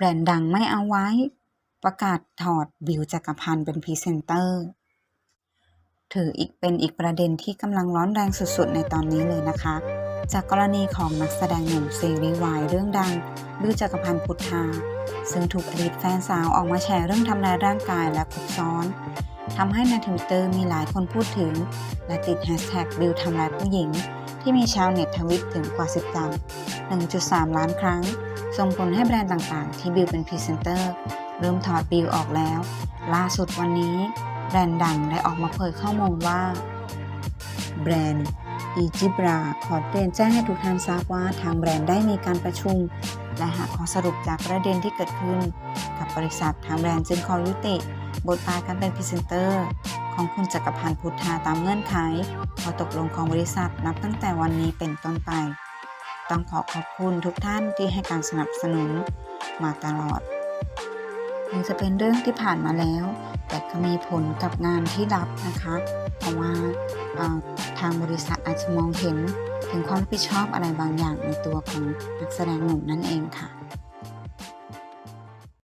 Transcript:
แบรนด์ดังไม่เอาไว้ ประกาศถอดวิวจักรพันธ์เป็นพรีเซนเตอร์ ถืออีกเป็นอีกประเด็นที่กำลังร้อนแรงสุดๆ ในตอนนี้เลยนะคะ จากกรณีของนักแสดงหนุ่มซีรีส์วายเรื่องดังบิวจักรพันธ์พุทธา ซึ่งถูกอดีตแฟนสาวออกมาแชร์เรื่องทำร้ายร่างกายและครบซ้อนทำให้ในทวิตเตอร์มีหลายคนพูดถึง และติดแฮชแท็กบิวทำร้ายผู้หญิง ที่มีชาวเน็ตทวิตถึงกว่า10ตัน1.3 ล้านครั้ง ส่งผลให้แบรนด์ต่างๆ ที่บิวเป็นพรีเซนเตอร์เริ่มถอดบิวออกแล้ว ล่าสุดวันนี้ แบรนด์ดังได้ออกมาเผยข้อมูลว่า แบรนด์อีจิบราขอเรียนแจ้งให้ทุกท่านทราบว่าทางแบรนด์ได้มีการประชุม และหาข้อสรุปจากประเด็นที่เกิดขึ้น กับบริษัททางแบรนด์จึงขอยุติ บทบาทการเป็นพรีเซนเตอร์ ของคุณจักรพันธ์พุทธาตามเงื่อนไขขอตกลงของบริษัทนับตั้งแต่วันนี้เป็นต้นไป ต้องขอขอบคุณทุกท่านที่ให้การสนับสนุนมาตลอดถึงจะเป็นเรื่องที่ผ่านมาแล้ว แต่ก็มีผลกับงานที่รับนะคะ เพราะว่าทางบริษัทอาจจะมองเห็นถึงความรับผิดชอบอะไรบางอย่างในตัวของนักแสดงหนุ่มนั่นเองค่ะ